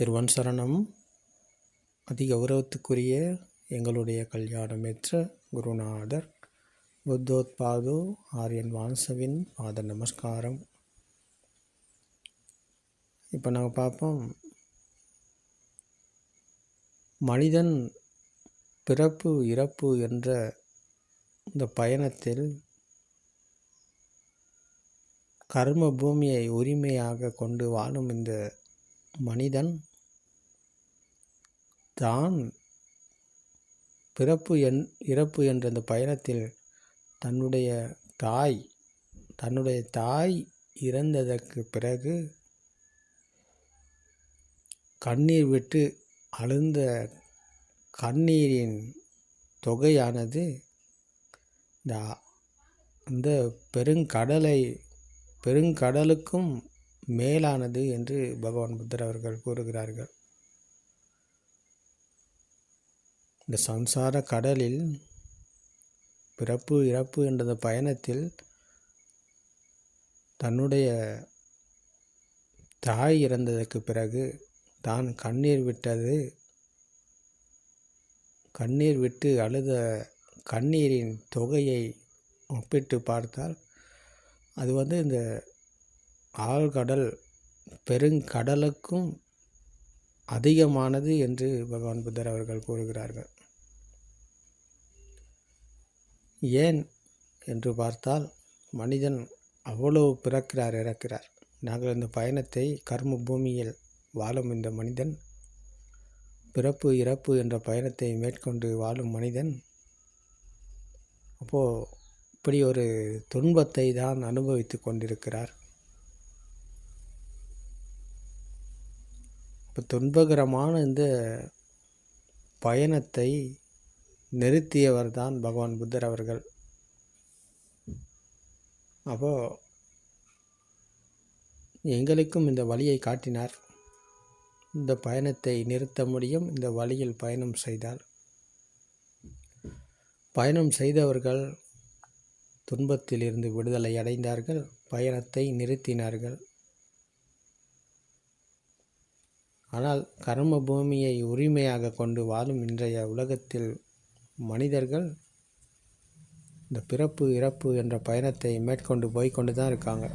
திருவன் சரணம். அதி கௌரவத்துக்குரிய எங்களுடைய கல்யாணமேற்ற குருநாதர் புத்தோத்பாது ஆரியன் வான்சவின் பாத நமஸ்காரம். இப்போ நாங்கள் பார்ப்போம் மனிதன் பிறப்பு இறப்பு என்ற இந்த பயணத்தில் கர்ம பூமியை உரிமையாக கொண்டு வாழும் இந்த மனிதன் தான் பிறப்பு என் இறப்பு என்ற இந்த பயணத்தில் தன்னுடைய தாய் தன்னுடைய தாய் இறந்ததற்கு பிறகு கண்ணீர் விட்டு அழுந்த கண்ணீரின் தொகையானது இந்த இந்த பெருங்கடலை பெருங்கடலுக்கும் மேலானது என்று பகவான் புத்தர் அவர்கள் கூறுகிறார்கள். இந்த சம்சார கடலில் பிறப்பு இறப்பு என்ற பயணத்தில் தன்னுடைய தாய் இறந்ததற்கு பிறகு தான் கண்ணீர் விட்டது. கண்ணீர் விட்டு அழுத கண்ணீரின் தொகையை ஒப்பிட்டு பார்த்தால் அது வந்து இந்த ஆழ்கடல் பெருங்கடலுக்கும் அதிகமானது என்று பகவான் புத்தர் அவர்கள் கூறுகிறார்கள். ஏன் என்று பார்த்தால் மனிதன் அவ்வளவு பிறக்கிறார் இறக்கிறார். நாங்கள் இந்த பயணத்தை கர்ம பூமியில் வாழும் இந்த மனிதன் பிறப்பு இறப்பு என்ற பயணத்தை மேற்கொண்டு வாழும் மனிதன் அப்போது இப்படி ஒரு துன்பத்தை தான் அனுபவித்து கொண்டிருக்கிறார். இப்போ துன்பகரமான இந்த பயணத்தை நிறுத்தியவர் தான் பகவான் புத்தர் அவர்கள். அப்போது எங்களுக்கும் இந்த வழியை காட்டினார். இந்த பயணத்தை நிறுத்த முடியும் இந்த வழியில் பயணம் செய்தால் பயணம் செய்தவர்கள் துன்பத்தில் இருந்து விடுதலை அடைந்தார்கள் பயணத்தை நிறுத்தினார்கள். ஆனால் கர்ம பூமியை உரிமையாக கொண்டு வாழும் இன்றைய உலகத்தில் மனிதர்கள் இந்த பிறப்பு இறப்பு என்ற பயணத்தை மேற்கொண்டு போய் கொண்டு தான் இருக்காங்க.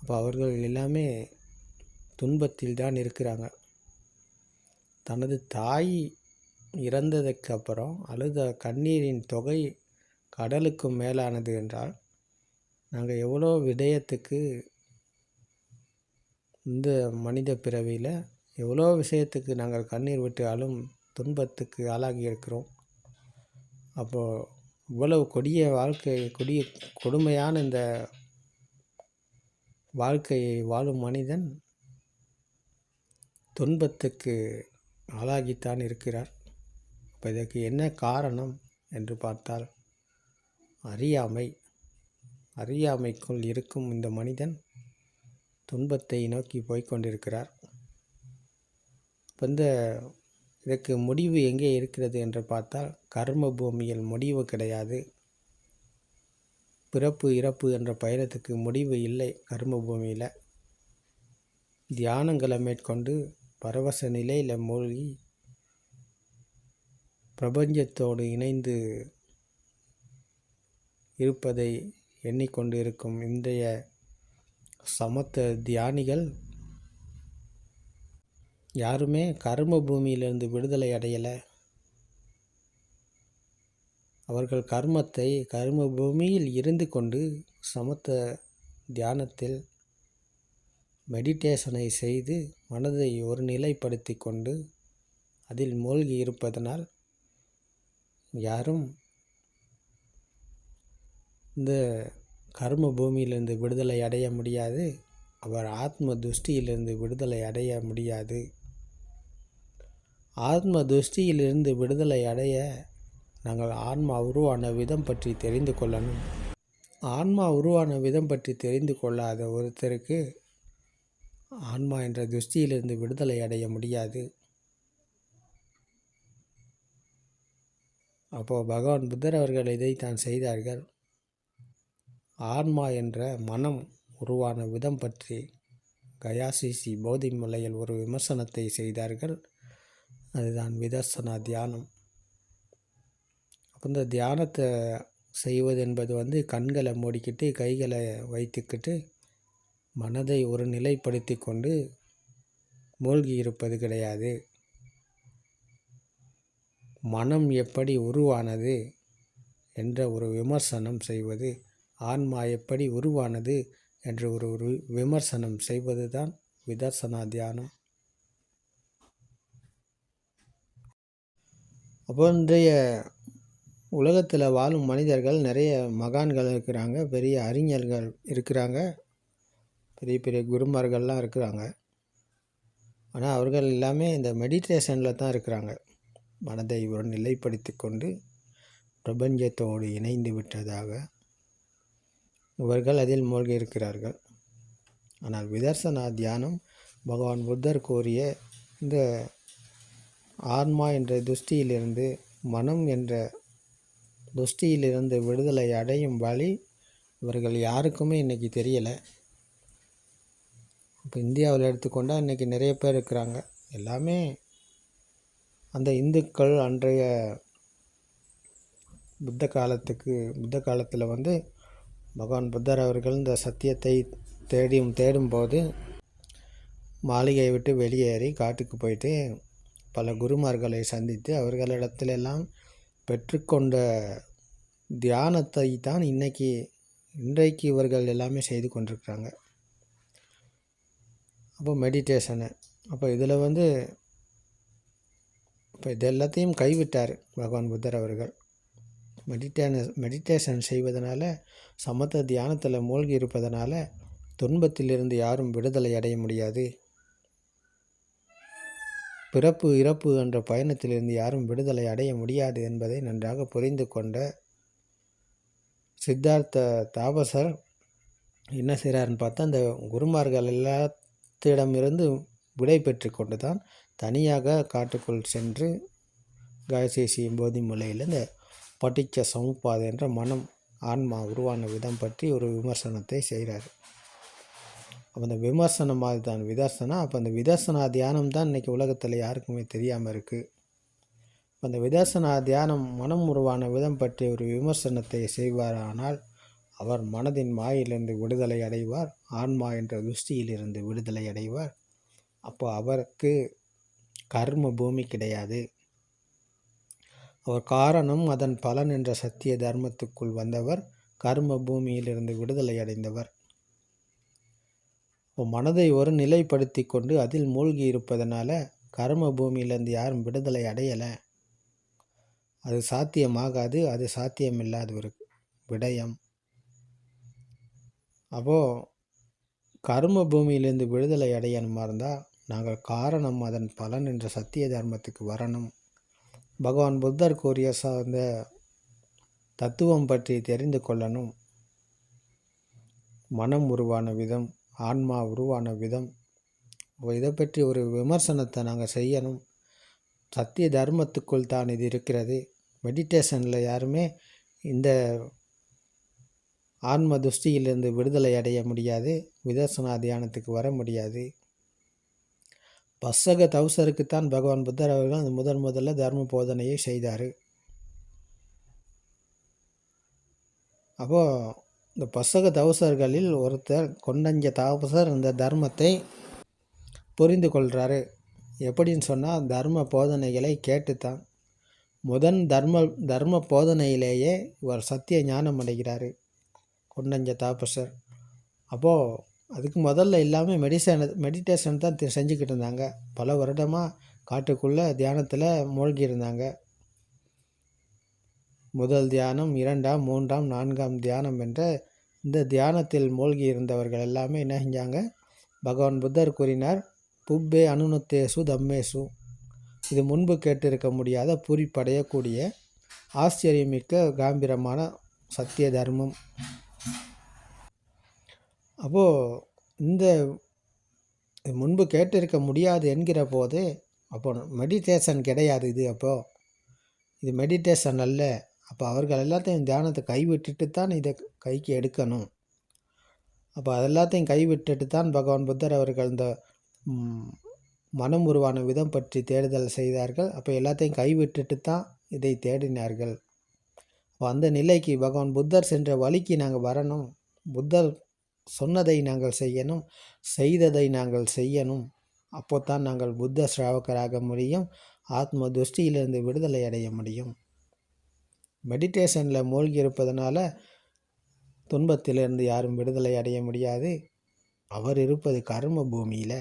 அப்போ அவர்கள் எல்லாமே துன்பத்தில் தான் இருக்கிறாங்க. தனது தாய் இறந்ததுக்கு அப்புறம் அழுத கண்ணீரின் தொகை கடலுக்கும் மேலானது என்றால் நாங்கள் எவ்வளோ விடயத்துக்கு இந்த மனித பிறவியில் எவ்வளோ விஷயத்துக்கு நாங்கள் கண்ணீர் விட்டு அழும் துன்பத்துக்கு ஆளாகி இருக்கிறோம். அப்போது இவ்வளவு கொடிய வாழ்க்கை கொடிய கொடுமையான இந்த வாழ்க்கையை வாழும் மனிதன் துன்பத்துக்கு ஆளாகித்தான் இருக்கிறார். இப்போ இதற்கு என்ன காரணம் என்று பார்த்தால் அறியாமை அறியாமைக்குள் இருக்கும் இந்த மனிதன் துன்பத்தை நோக்கி போய்கொண்டிருக்கிறார் இப்போ இந்த இதற்கு முடிவு எங்கே இருக்கிறது என்று பார்த்தால் கர்ம பூமியில் முடிவு கிடையாது. பிறப்பு இறப்பு என்ற பயணத்துக்கு முடிவு இல்லை கர்ம பூமியில். தியானங்களை மேற்கொண்டு பரவச நிலையில் மூழ்கி பிரபஞ்சத்தோடு இணைந்து இருப்பதை எண்ணிக்கொண்டு இருக்கும் இன்றைய சமத்த தியானிகள் யாருமே கர்ம பூமியிலிருந்து விடுதலை அடையலை. அவர்கள் கர்மத்தை கர்ம பூமியில் இருந்து கொண்டு சமத்த தியானத்தில் மெடிடேஷனை செய்து மனதை ஒரு நிலைப்படுத்தி கொண்டு அதில் மூழ்கி இருப்பதனால் யாரும் இந்த கர்ம பூமியிலிருந்து விடுதலை அடைய முடியாது. அவர் ஆத்ம துஷ்டியிலிருந்து விடுதலை அடைய முடியாது. ஆத்ம துஷ்டியிலிருந்து விடுதலை அடைய நாங்கள் ஆன்மா உருவான விதம் பற்றி தெரிந்து கொள்ளணும். ஆன்மா உருவான விதம் பற்றி தெரிந்து கொள்ளாத ஒருத்தருக்கு ஆன்மா என்ற துஷ்டியிலிருந்து விடுதலை அடைய முடியாது. அப்போது பகவான் புத்தர் அவர்கள் இதைத்தான் செய்தார்கள். ஆன்மா என்ற மனம் உருவான விதம் பற்றி கயாசிசி போதி முலையில் ஒரு விமர்சனத்தை செய்தார்கள். அதுதான் விதர்சனா தியானம். அப்போ இந்த தியானத்தை செய்வது என்பது வந்து கண்களை மூடிக்கிட்டு கைகளை வைத்துக்கிட்டு மனதை ஒரு நிலைப்படுத்தி கொண்டு மூழ்கி இருப்பது கிடையாது. மனம் எப்படி உருவானது என்ற ஒரு விமர்சனம் செய்வது ஆன்மா எப்படி உருவானது என்று ஒரு ஒரு விமர்சனம் செய்வது தான் விதர்சனா தியானம். அப்போ இன்றைய உலகத்தில் வாழும் மனிதர்கள் நிறைய மகான்கள் இருக்கிறாங்க பெரிய அறிஞர்கள் இருக்கிறாங்க பெரிய பெரிய குருமார்கள்லாம் இருக்கிறாங்க. ஆனால் அவர்கள் எல்லாமே இந்த மெடிடேஷனில் தான் இருக்கிறாங்க. மனதை ஒரு நிலைப்படுத்தி கொண்டு பிரபஞ்சத்தோடு இணைந்து விட்டதாக இவர்கள் அதில் மூழ்கி இருக்கிறார்கள். ஆனால் விதர்சனா தியானம் பகவான் புத்தர் கூறிய இந்த ஆன்மா என்ற துஷ்டியிலிருந்து மனம் என்ற துஷ்டியிலிருந்து விடுதலை அடையும் வழி இவர்கள் யாருக்குமே இன்றைக்கி தெரியலை. இப்போ இந்தியாவில் எடுத்துக்கொண்டால் இன்றைக்கி நிறைய பேர் இருக்கிறாங்க. எல்லாமே அந்த இந்துக்கள் அன்றைய புத்த காலத்துக்கு புத்த காலத்தில் வந்து பகவான் புத்தர் அவர்கள் இந்த சத்தியத்தை தேடியும் தேடும்போது மாளிகையை விட்டு வெளியேறி காட்டுக்கு போயிட்டு பல குருமார்களை சந்தித்து அவர்களிடத்திலெல்லாம் பெற்றுக்கொண்ட தியானத்தை தான் இன்றைக்கி இன்றைக்கு இவர்கள் எல்லாமே செய்து கொண்டிருக்கிறாங்க. அப்போ மெடிடேஷனு அப்போ இதில் வந்து இப்போ இது எல்லாத்தையும் கைவிட்டார் பகவான் புத்தர் அவர்கள். மெடிடேன மெடிடேஷன் செய்வதனால சமத்த தியானத்தில் மூழ்கி இருப்பதனால துன்பத்திலிருந்து யாரும் விடுதலை அடைய முடியாது. பிறப்பு இறப்பு என்ற பயணத்திலிருந்து யாரும் விடுதலை அடைய முடியாது என்பதை நன்றாக புரிந்து கொண்ட சித்தார்த்த தாபசர் என்ன செய்கிறாருன்னு பார்த்தா அந்த குருமார்கள் எல்லாத்திடமிருந்து விடை பெற்று கொண்டு தான் தனியாக காட்டுக்குள் சென்று காயசேசி போதி முலையில் இந்த பட்டிச்ச சமுப்பாதை என்ற மனம் ஆன்மா உருவான விதம் பற்றி ஒரு விமர்சனத்தை செய்கிறார் அப்போ அந்த விமர்சனம் மாதிரி தான் விதர்சனா அப்போ அந்த விதர்சனா தியானம் தான் இன்றைக்கி உலகத்தில் யாருக்குமே தெரியாமல் இருக்குது அந்த விதர்சனா தியானம் மனம் உருவான விதம் பற்றி ஒரு விமர்சனத்தை செய்வாரானால் அவர் மனதின் மாயிலிருந்து விடுதலை அடைவார். ஆன்மா என்ற துஷ்டியிலிருந்து விடுதலை அடைவார். அப்போ அவருக்கு கர்ம பூமி கிடையாது. அவர் காரணம் அதன் பலன் என்ற சத்திய தர்மத்துக்குள் வந்தவர். கர்ம பூமியிலிருந்து விடுதலை அடைந்தவர். மனதை ஒரு நிலைப்படுத்தி கொண்டு அதில் மூழ்கி இருப்பதனால கர்ம பூமியிலேருந்து யாரும் விடுதலை அடையலை. அது சாத்தியமாகாது அது சாத்தியமில்லாத ஒரு விடயம். அப்போது கர்ம பூமியிலேருந்து விடுதலை அடையணுமா இருந்தால் நாங்கள் காரணம் அதன் பலன் என்ற சத்திய தர்மத்துக்கு வரணும். பகவான் புத்தர் கூறிய சார்ந்த தத்துவம் பற்றி தெரிந்து கொள்ளணும். மனம் உருவான விதம். ஆன்மா உருவான விதம். இதை பற்றி ஒரு விமர்சனத்தை நாங்கள் செய்யணும். சத்திய தர்மத்துக்குள் தான் இது இருக்கிறது. மெடிடேஷனில் யாருமே இந்த ஆன்ம துஷ்டியிலிருந்து விடுதலை அடைய முடியாது. விதர்சனா தியானத்துக்கு வர முடியாது. பசக தௌசருக்குத்தான் பகவான் புத்தர் அவர்கள் அந்த முதன் முதல்ல தர்ம போதனையை செய்தார். அப்போது இந்த பசக தவசர்களில் ஒருத்தர் கொண்டஞ்ச தாபசர் இந்த தர்மத்தை புரிந்து கொள்கிறாரு எப்படின்னு சொன்னால் தர்ம போதனைகளை கேட்டுத்தான். முதன் தர்ம தர்ம போதனையிலேயே இவர் சத்திய ஞானம் அடைகிறாரு கொண்டஞ்ச தாபசர் அப்போது அதுக்கு முதல்ல எல்லாமே மெடிசன் மெடிடேஷன் தான் செஞ்சுக்கிட்டு இருந்தாங்க. பல வருடமாக காட்டுக்குள்ளே தியானத்தில் மூழ்கி இருந்தாங்க. முதல் தியானம் இரண்டாம் மூன்றாம் நான்காம் தியானம் என்ற இந்த தியானத்தில் மூழ்கி இருந்தவர்கள் எல்லாமே என்ன செஞ்சாங்க? பகவான் புத்தர் கூறினார் புப்பே அனுநத்தேசு தம்மேசு இது முன்பு கேட்டிருக்க முடியாத பூரிப்படையக்கூடிய ஆச்சரியமிக்க காம்பீரமான சத்திய தர்மம். அப்போது இந்த முன்பு கேட்டிருக்க முடியாது என்கிற போது அப்போ மெடிடேஷன் கிடையாது இது அப்போது இது மெடிடேஷன் அல்ல. அப்போ அவர்கள் எல்லாத்தையும் தியானத்தை கைவிட்டுட்டு தான் இதை கைக்கு எடுக்கணும். அப்போ அதெல்லாத்தையும் கைவிட்டுட்டு தான் பகவான் புத்தர் அவர்கள் இந்த மனம் உருவான விதம் பற்றி தேடுதல் செய்தார்கள். அப்போ எல்லாத்தையும் கைவிட்டுட்டு தான் இதை தேடினார்கள். அப்போ அந்த நிலைக்கு பகவான் புத்தர் சென்ற வழிக்கு நாங்கள் வரணும். புத்தர் சொன்னதை நாங்கள் செய்யணும். செய்ததை நாங்கள் செய்யணும். அப்போ தான் நாங்கள் புத்த ஸ்ராவகராக முடியும். ஆத்ம துஷ்டியிலிருந்து விடுதலை அடைய முடியும். மெடிடேஷனில் மூழ்கி இருப்பதனால துன்பத்திலிருந்து யாரும் விடுதலை அடைய முடியாது. அவர் இருப்பது கர்ம பூமியில்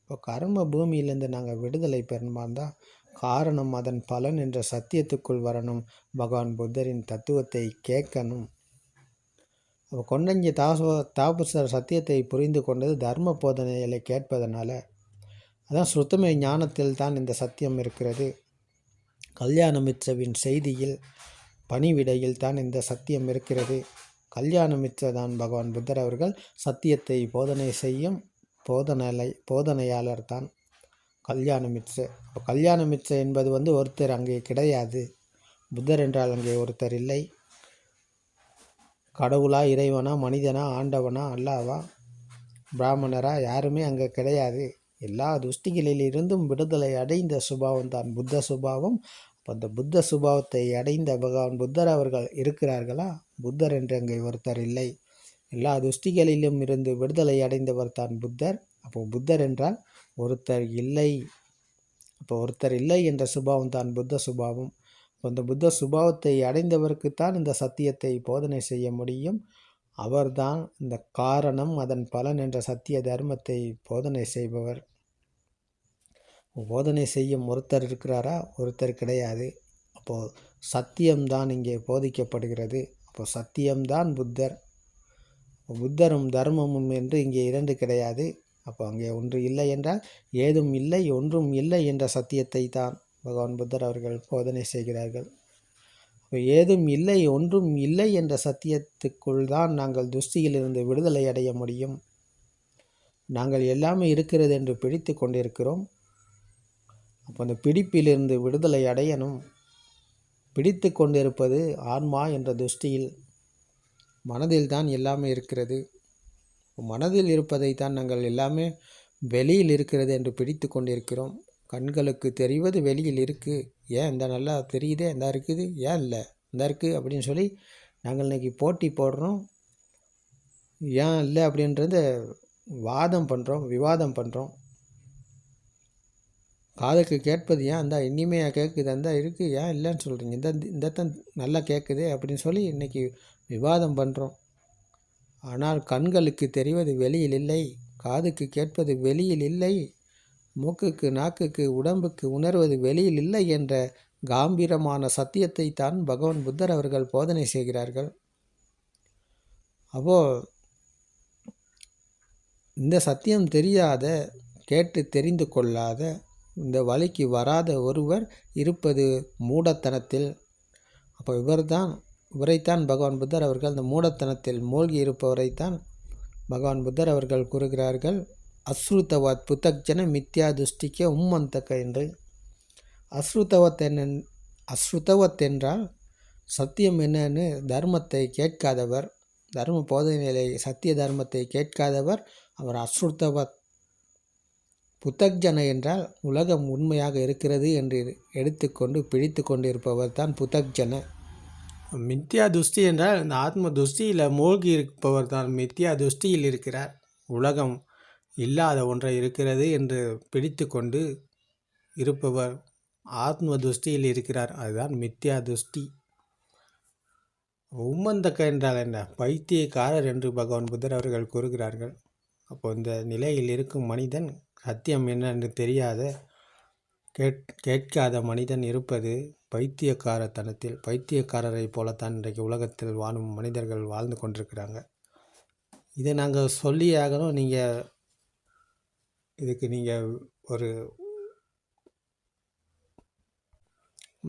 இப்போ கர்ம பூமியிலேருந்து நாங்கள் விடுதலை பெறணுமா தான் காரணம். அதன் பலன் என்ற சத்தியத்துக்குள் வரணும். பகவான் புத்தரின் தத்துவத்தை கேட்கணும். அப்போ கொண்டஞ்சி தாசோ தாபசர் சத்தியத்தை புரிந்து கொண்டது தர்ம போதனைகளை கேட்பதனால். அதான் சுத்தமை ஞானத்தில் தான் இந்த சத்தியம் இருக்கிறது. கல்யாணமிச்சவின் செய்தியில் பணிவிடையில் தான் இந்த சத்தியம் இருக்கிறது. கல்யாணமிச்ச தான் பகவான் புத்தர் அவர்கள் சத்தியத்தை போதனை செய்யும் போதனை போதனையாளர் தான். கல்யாணமிச்ச கல்யாணமிச்ச என்பது வந்து ஒருத்தர் அங்கே கிடையாது. புத்தர் என்றால் அங்கே ஒருத்தர் இல்லை. கடவுளா இறைவனா மனிதனா ஆண்டவனா அல்லாவா பிராமணரா யாருமே அங்கே கிடையாது. எல்லா துஷ்டிகளிலிருந்தும் விடுதலை அடைந்த சுபாவம் தான் புத்த சுபாவம். அப்போ அந்த புத்த சுபாவத்தை அடைந்த பகவான் புத்தர் அவர்கள் இருக்கிறார்களா? புத்தர் என்று அங்கே ஒருத்தர் இல்லை. எல்லா துஷ்டிகளிலும் இருந்து விடுதலை அடைந்தவர் தான் புத்தர். அப்போ புத்தர் என்றால் ஒருத்தர் இல்லை. அப்போ ஒருத்தர் இல்லை என்ற சுபாவம் தான் புத்த சுபாவம். அந்த புத்த சுபாவத்தை அடைந்தவருக்குத்தான் இந்த சத்தியத்தை போதனை செய்ய முடியும். அவர்தான் இந்த காரணம் அதன் பலன் என்ற சத்திய தர்மத்தை போதனை செய்பவர். போதனை செய்யும் ஒருத்தர் இருக்கிறாரா? ஒருத்தர் கிடையாது. அப்போது சத்தியம்தான் இங்கே போதிக்கப்படுகிறது. அப்போ சத்தியம்தான் புத்தர். புத்தரும் தர்மமும் என்று இங்கே இரண்டு கிடையாது. அப்போ அங்கே ஒன்று இல்லை என்றால் ஏதும் இல்லை ஒன்றும் இல்லை என்ற சத்தியத்தை தான் பகவான் புத்தர் அவர்கள் போதனை செய்கிறார்கள். அப்போ ஏதும் இல்லை ஒன்றும் இல்லை என்ற சத்தியத்துக்குள் தான் நாங்கள் துஷ்டியிலிருந்து விடுதலை அடைய முடியும். நாங்கள் எல்லாமே இருக்கிறது என்று பிடித்து கொண்டிருக்கிறோம். அப்போ அந்த பிடிப்பிலிருந்து விடுதலை அடையணும். பிடித்து கொண்டிருப்பது ஆன்மா என்ற துஷ்டியில் மனதில் தான் எல்லாமே இருக்கிறது. மனதில் இருப்பதை தான் நாங்கள் எல்லாமே வெளியில் இருக்கிறது என்று பிடித்து கொண்டிருக்கிறோம். கண்களுக்கு தெரிவது வெளியில் இருக்குது ஏன் இந்த நல்லா தெரியுதே? இந்த இருக்குது. ஏன் இல்லை? இந்த இருக்குது அப்படின்னு சொல்லி நாங்கள் இன்றைக்கி போட்டி போடுறோம். ஏன் இல்லை அப்படின்றத வாதம் பண்ணுறோம் விவாதம் பண்ணுறோம் காதுக்கு கேட்பது ஏன்? அந்த இனிமையாக கேட்குது அந்த இருக்குது ஏன் இல்லைன்னு சொல்கிறீங்க இந்த இந்தத்தன் நல்லா கேட்குது அப்படின்னு சொல்லி இன்றைக்கி விவாதம் பண்ணுறோம் ஆனால் கண்களுக்கு தெரிவது வெளியில் இல்லை காதுக்கு கேட்பது வெளியில் இல்லை மூக்குக்கு நாக்குக்கு உடம்புக்கு உணர்வது வெளியில் இல்லை என்ற காம்பீரமான சத்தியத்தை தான் பகவான் புத்தர் அவர்கள் போதனை செய்கிறார்கள். அப்போ இந்த சத்தியம் தெரியாத கேட்டு தெரிந்து கொள்ளாத இந்த வழிக்கு வராத ஒருவர் இருப்பது மூடத்தனத்தில். அப்போ இவர்தான் இவரைத்தான் பகவான் புத்தர் அவர்கள் இந்த மூடத்தனத்தில் மூழ்கி இருப்பவரைத்தான் பகவான் புத்தர் அவர்கள் கூறுகிறார்கள் அஸ்ருதவத் புத்தக்ஜன மித்யா துஷ்டிக்க உம்மந்தக்க என்று. அஸ்ருதவத் என்ன அஸ்ருதவத் என்றால் சத்தியம் என்னன்னு தர்மத்தை கேட்காதவர் தர்ம போதனைகளை சத்திய தர்மத்தை கேட்காதவர் அவர் அஸ்ருதவத் புத்தக்ஜன என்றால் உலகம் உண்மையாக இருக்கிறது என்று எடுத்துக்கொண்டு பிடித்து கொண்டிருப்பவர் தான் புத்தக்ஜன. மித்யா துஷ்டி என்றால் இந்த ஆத்ம துஷ்டியில் மூழ்கி இருப்பவர் தான் மித்யா துஷ்டியில் இருக்கிறார். உலகம் இல்லாத ஒன்றை இருக்கிறது என்று பிடித்து கொண்டு இருப்பவர் ஆத்ம துஷ்டியில் இருக்கிறார். அதுதான் மித்யா துஷ்டி. உம்மந்தக்க என்றால் என்ன? பைத்தியக்காரர் என்று பகவான் புத்தர் அவர்கள் கூறுகிறார்கள். அப்போ இந்த நிலையில் இருக்கும் மனிதன் சத்தியம் என்னென்று தெரியாத கேட் கேட்காத மனிதன் இருப்பது பைத்தியக்காரத்தனத்தில் பைத்தியக்காரரை போலத்தான் இன்றைக்கு உலகத்தில் வாழும் மனிதர்கள் வாழ்ந்து கொண்டிருக்கிறாங்க. இதை நாங்கள் சொல்லி ஆகணும். நீங்கள் இதுக்கு நீங்கள் ஒரு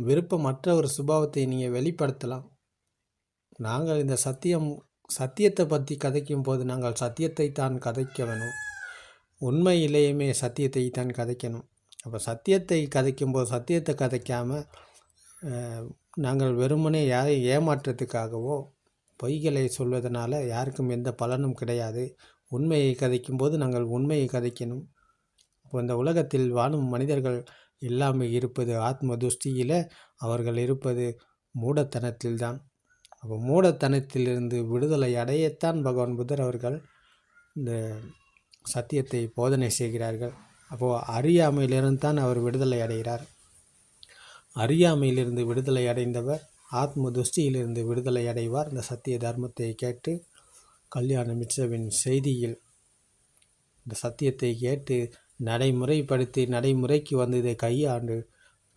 விருப்பமற்ற ஒரு சுபாவத்தை நீங்கள் வெளிப்படுத்தலாம். நாங்கள் இந்த சத்தியம் சத்தியத்தை பற்றி கதைக்கும் போது நாங்கள் சத்தியத்தை தான் கதைக்க வேணும். உண்மையிலேயுமே சத்தியத்தை தான் கதைக்கணும். அப்போ சத்தியத்தை கதைக்கும்போது சத்தியத்தை கதைக்காமல் நாங்கள் வெறுமனே யாரை ஏமாற்றத்துக்காகவோ பொய்களை சொல்வதனால் யாருக்கும் எந்த பலனும் கிடையாது. உண்மையை கதைக்கும்போது நாங்கள் உண்மையை கதைக்கணும். இப்போ இந்த உலகத்தில் வாழும் மனிதர்கள் எல்லாமே இருப்பது ஆத்ம துஷ்டியில் அவர்கள் இருப்பது மூடத்தனத்தில்தான். அப்போ மூடத்தனத்திலிருந்து விடுதலை அடையத்தான் பகவான் புத்தர் அவர்கள் இந்த சத்தியத்தை போதனை செய்கிறார்கள். அப்போது அறியாமையிலிருந்து தான் அவர் விடுதலை அடைகிறார். அறியாமையிலிருந்து விடுதலை அடைந்தவர் ஆத்ம துஷ்டியிலிருந்து விடுதலை அடைவார். இந்த சத்திய தர்மத்தை கேட்டு கல்யாண மிச்சவின் செய்தியில் இந்த சத்தியத்தை கேட்டு நடைமுறைப்படுத்தி நடைமுறைக்கு வந்து இதை கையாண்டு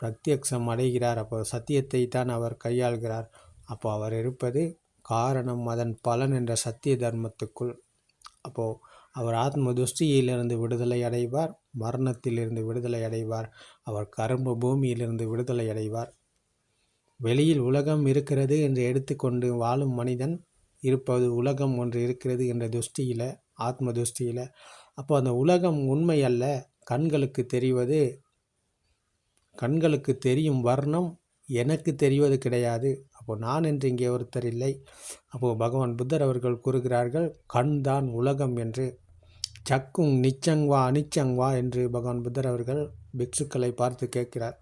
பிரத்யக்ஷம் அடைகிறார். அப்போ சத்தியத்தை தான் அவர் கையாள்கிறார். அப்போ அவர் இருப்பது காரணம் அதன் பலன் என்ற சத்திய தர்மத்துக்குள். அப்போது அவர் ஆத்ம துஷ்டியிலிருந்து விடுதலை அடைவார் மரணத்திலிருந்து விடுதலை அடைவார். அவர் கரும்பு பூமியிலிருந்து விடுதலை அடைவார். வெளியில் உலகம் இருக்கிறது என்று எடுத்துக்கொண்டு வாழும் மனிதன் இருப்பது உலகம் ஒன்று இருக்கிறது என்ற துஷ்டியில் ஆத்ம துஷ்டியில் அப்போ அந்த உலகம் உண்மை அல்ல. கண்களுக்கு தெரிவது கண்களுக்கு தெரியும் வர்ணம் எனக்கு தெரிவது கிடையாது. அப்போது நான் என்று இங்கே ஒருத்தர் இல்லை. அப்போது பகவான் புத்தர் அவர்கள் கூறுகிறார்கள் கண் தான் உலகம் என்று. ஜக்குங் நிச்சங் வா அனிச்சங் வா என்று பகவான் புத்தர் அவர்கள் பிக்ஷுக்களை பார்த்து கேட்கிறார்.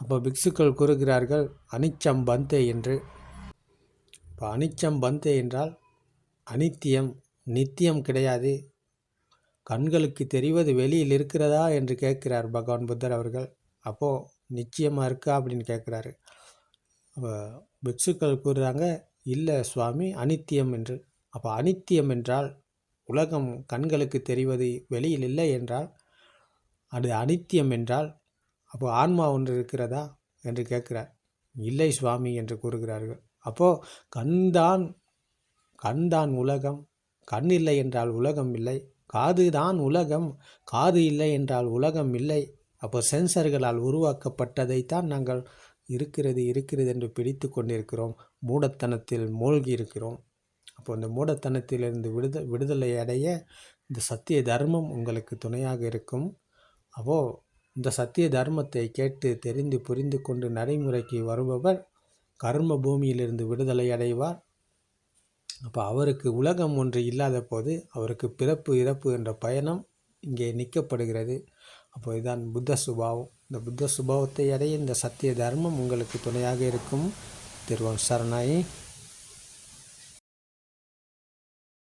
அப்போ பிக்ஷுக்கள் கூறுகிறார்கள் அனிச்சம் பந்தே என்று. இப்போ அனிச்சம் பந்தே என்றால் அனித்தியம் நித்தியம் கிடையாது. கண்களுக்கு தெரிவது வெளியில் இருக்கிறதா என்று கேட்கிறார் பகவான் புத்தர் அவர்கள். அப்போது நிச்சயமாக இருக்கா அப்படின்னு கேட்குறாரு. பிக்ஷுக்கள் கூறுறாங்க இல்லை சுவாமி அனித்தியம் என்று. அப்போ அனித்தியம் என்றால் உலகம் கண்களுக்கு தெரிவது வெளியில் இல்லை என்றால் அது அனித்தியம் என்றால் அப்போ ஆன்மா ஒன்று இருக்கிறதா என்று கேட்கிறார். இல்லை சுவாமி என்று கூறுகிறார்கள். அப்போது கண்தான் கண்தான் உலகம் கண் இல்லை என்றால் உலகம் இல்லை காது தான் உலகம் காது இல்லை என்றால் உலகம் இல்லை. அப்போ சென்சர்களால் உருவாக்கப்பட்டதைத்தான் நாங்கள் இருக்கிறது இருக்கிறது என்று பிடித்து கொண்டிருக்கிறோம். மூடத்தனத்தில் மூழ்கி இருக்கிறோம் அப்போ இந்த மூடத்தனத்திலிருந்து விடுத விடுதலை அடைய இந்த சத்திய தர்மம் உங்களுக்கு துணையாக இருக்கும். அப்போது இந்த சத்திய தர்மத்தை கேட்டு தெரிந்து புரிந்து கொண்டு நடைமுறைக்கு வருபவர் கர்ம பூமியிலிருந்து விடுதலை அடைவார். அப்போ அவருக்கு உலகம் ஒன்று இல்லாத போது அவருக்கு பிறப்பு இறப்பு என்ற பயணம் இங்கே நிற்கப்படுகிறது. அப்போ இதுதான் புத்த சுபாவம். இந்த புத்த சுபாவத்தை அடைய இந்த சத்திய தர்மம் உங்களுக்கு துணையாக இருக்கும். திருவம் சரணாயி.